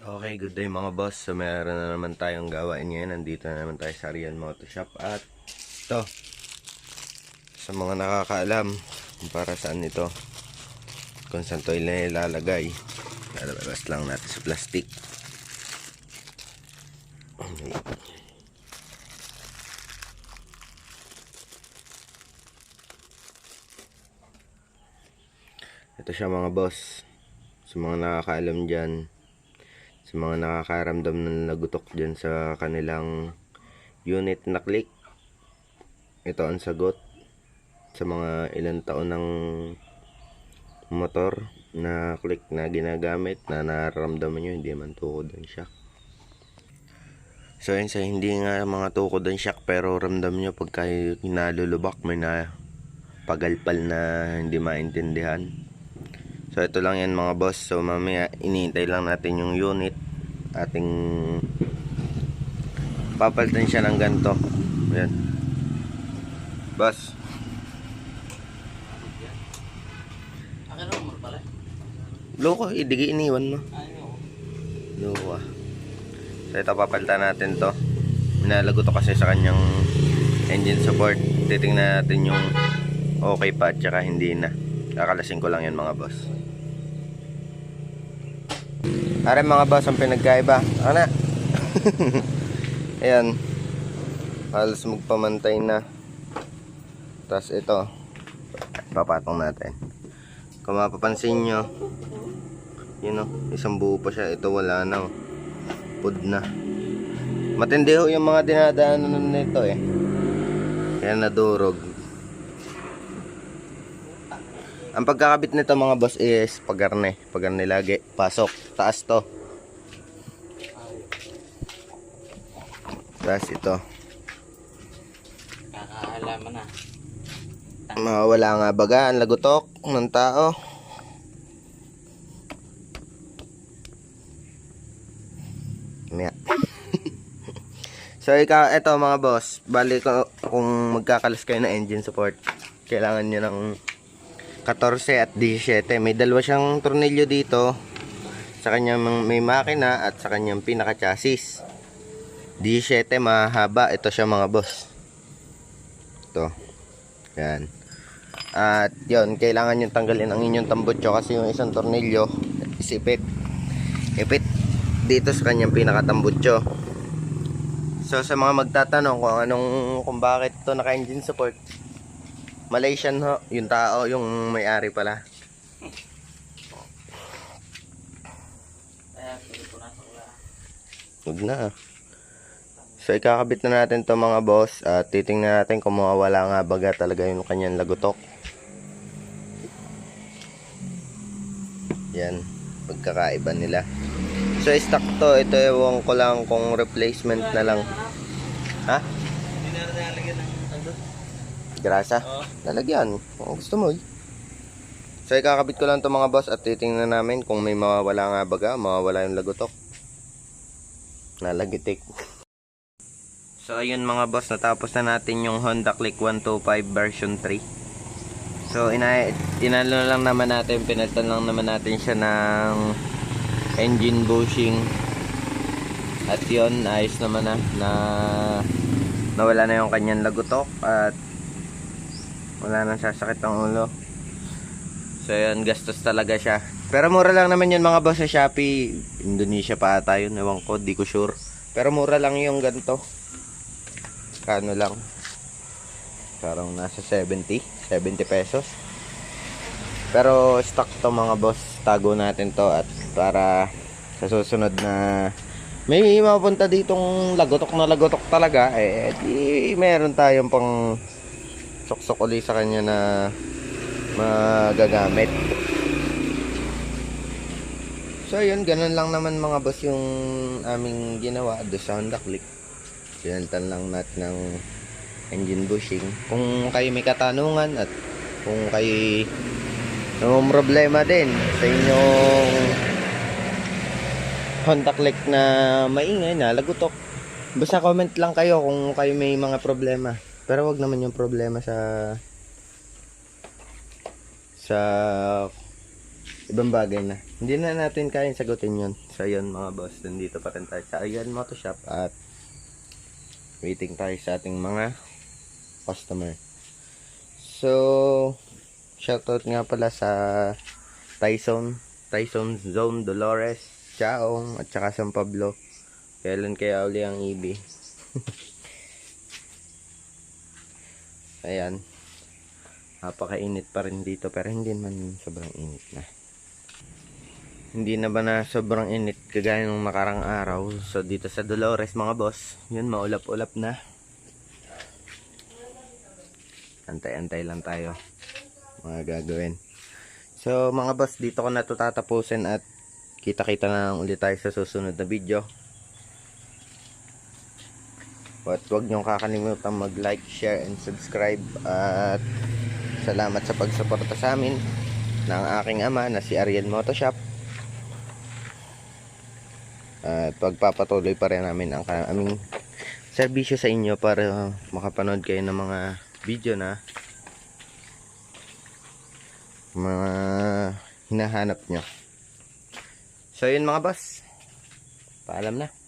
Okay, good day mga boss. So meron na naman tayong gawain ngayon. Nandito na naman tayo sa Rian Moto Shop at ito sa mga nakakaalam kung para saan ito kung saan ito ilalagay lalabas lang natin sa plastic ito siya mga boss sa mga nakakaalam dyan sa mga nakakaramdam ng nagutok dyan sa kanilang unit na click. Ito ang sagot sa mga ilang taon ng motor na click na ginagamit na nararamdaman nyo hindi man tukod ang shock. So yun sa hindi nga mga tukod ang shock pero ramdam nyo pagka nalulubak may na pagalpal na hindi maintindihan So ito lang yan mga boss. So mamaya iniintay lang natin yung unit. Ating papalitan siya ng ganito. Ayan. Boss. Loko, idigi iniwan mo. Loko ah. So ito papalitan natin to. Minalago to kasi sa kanyang engine support. Titingnan natin yung okay pa at saka hindi na. Kakalasin ko lang yan mga boss. Are mga boss ang pinagkaiba. Ano? Ayan. Halos magpamantay na. Tapos ito. Papatong natin. Kung mapapansin nyo, yun o, isang buo pa siya. Ito wala na o. Pud na. Matindi ho yung mga dinadaanan nito eh. Kaya nadurog. Ang pagkakabit nito mga boss is pagarne. Pagarne lagi. Pasok. Taas to. Taas ito. Kakaalaman na. Mawala nga baga ang lagutok ng tao. Maya. so ikaw, eto mga boss, bali ko kung magkakalas kayo ng engine support, kailangan nyo ng 14 at 17. May dalawa siyang tornilyo dito sa kanyang may makina at sa kanyang pinaka chassis. 17 mahaba. Ito siya mga boss. Ito. Yan. At yon kailangan yung tanggalin ang inyong tambutso kasi yung isang tornilyo isipit. Ipit dito sa kanyang pinakatambutso. So sa mga magtatanong kung anong kung bakit ito naka-engine support, Malaysian ho, yung tao, yung may-ari pala. Huwag na. So ikakabit na natin to mga boss at titingnan natin kung mawawala nga baga talaga yung kanyang lagutok. Yan, pagkakaiba nila. So stock to, ito ewan ko lang kung replacement na lang. Ha? Grasa? Oo. Lalagyan. Kung gusto mo. eh. So ikakabit ko lang to mga boss at titingnan namin kung may mawawala nga baga, mawawala yung lagutok. Nalagitik. So ayun mga boss, natapos na natin yung Honda Click 125 version 3. So ina inano lang naman natin, pinalitan lang naman natin siya ng engine bushing. At yun, ayos naman na, na nawala na yung kanyang lagutok at wala nang sasakit ang ulo. So yun, gastos talaga siya. Pero mura lang naman yun mga boss sa Shopee. Indonesia pa ata yun, ewan ko, di ko sure. Pero mura lang yung ganito. Kano lang. Parang nasa 70, 70 pesos. Pero stock to mga boss. Tago natin to at para sa susunod na may mapunta ditong lagotok na lagotok talaga eh di meron tayong pang suksok uli sa kanya na magagamit. So yun, ganun lang naman mga boss yung aming ginawa doon sa Honda Click. Pinalitan lang natin ng engine bushing. Kung kayo may katanungan at kung kayo may problema din sa inyong Honda Click na maingay na lagutok. Basta comment lang kayo kung kayo may mga problema. Pero wag naman yung problema sa sa ibang bagay na. Hindi na natin kayang sagutin yun. So, yun mga boss, nandito pa rin tayo sa Ayan Moto Shop at waiting tayo sa ating mga customer. So, shoutout nga pala sa Tyson, Tyson Zone Dolores, Chaong, at saka San Pablo. Kailan kaya uli ang EB? Ayan. Napakainit pa rin dito pero hindi man sobrang init na. Hindi na ba na sobrang init kagaya ng makarang araw. So dito sa Dolores mga boss, yun maulap-ulap na. Antay-antay lang tayo mga gagawin. So mga boss, dito ko na to tatapusin at kita-kita na ulit tayo sa susunod na video. At huwag niyong kakalimutan mag-like, share, and subscribe. At salamat sa pagsuporta sa amin ng aking ama na si Ariel Motoshop. At pagpapatuloy pa rin namin ang aming serbisyo sa inyo para makapanood kayo ng mga video na mga hinahanap nyo. So yun mga boss. Paalam na.